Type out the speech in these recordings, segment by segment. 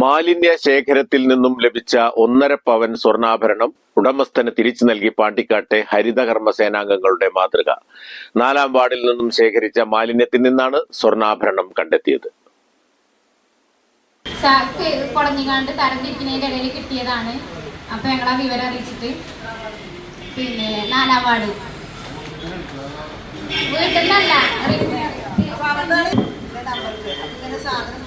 മാലിന്യ ശേഖരത്തിൽ നിന്നും ലഭിച്ച ഒന്നര പവൻ സ്വർണാഭരണം ഉടമസ്ഥന് തിരിച്ചു നൽകി പാണ്ടിക്കാട്ടെ ഹരിതകർമ്മ സേനാംഗങ്ങളുടെ മാതൃക. നാലാം വാർഡിൽ നിന്നും ശേഖരിച്ച മാലിന്യത്തിൽ നിന്നാണ് സ്വർണാഭരണം കണ്ടെത്തിയത്. കിട്ടിയതാണ്. അപ്പൊ ഞങ്ങളാ വിവരം അറിയിച്ചിട്ട് പിന്നെ നാലാം വാർഡ്. വീട്ടിൽ നിന്നല്ല നമ്പർക്ക് അപ്പൊ ഇങ്ങനെ സാധനം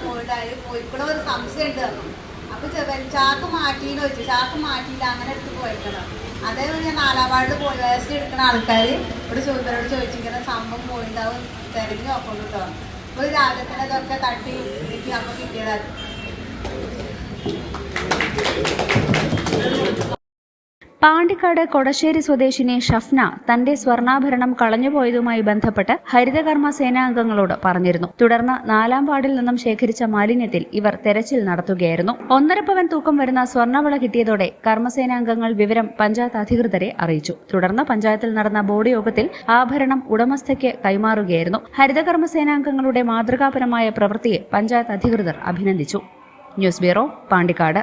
ഒരു സംശയം ഉണ്ട് പറഞ്ഞു അപ്പൊ ചാക്ക് മാറ്റിന്ന് വെച്ചു. ചാക്ക് മാറ്റിയില്ല അങ്ങനെ എടുത്ത് പോയിക്കണം. അതേപോലെ നാലാം പോയി. വേസ്റ്റ് എടുക്കുന്ന ആൾക്കാർ ഇവിടെ ചോദിച്ചവരോട് ചോദിച്ചു സംഭവം പോയിണ്ടാവും? തിരഞ്ഞു നോക്കണം കേട്ടോ അപ്പൊ രാവിലെ തന്നെ തട്ടി എനിക്ക് അപ്പൊ കിട്ടിയതാണ് പാണ്ടിക്കാട് കൊടശ്ശേരി സ്വദേശിനി ഷഫ്ന തന്റെ സ്വർണാഭരണം കളഞ്ഞുപോയതുമായി ബന്ധപ്പെട്ട് ഹരിതകർമ്മ സേനാംഗങ്ങളോട് പറഞ്ഞിരുന്നു. തുടർന്ന് നാലാം വാർഡിൽ നിന്നും ശേഖരിച്ച മാലിന്യത്തിൽ ഇവർ തെരച്ചിൽ നടത്തുകയായിരുന്നു. ഒന്നര പവൻ തൂക്കം വരുന്ന സ്വർണവള കിട്ടിയതോടെ കർമ്മസേനാംഗങ്ങൾ വിവരം പഞ്ചായത്ത് അധികൃതരെ അറിയിച്ചു. തുടർന്ന് പഞ്ചായത്തിൽ നടന്ന ബോർഡ് യോഗത്തിൽ ആഭരണം ഉടമസ്ഥയ്ക്ക് കൈമാറുകയായിരുന്നു. ഹരിതകർമ്മ സേനാംഗങ്ങളുടെ മാതൃകാപരമായ പ്രവൃത്തിയെ പഞ്ചായത്ത് അധികൃതർ അഭിനന്ദിച്ചു. News bureau Pandikkad.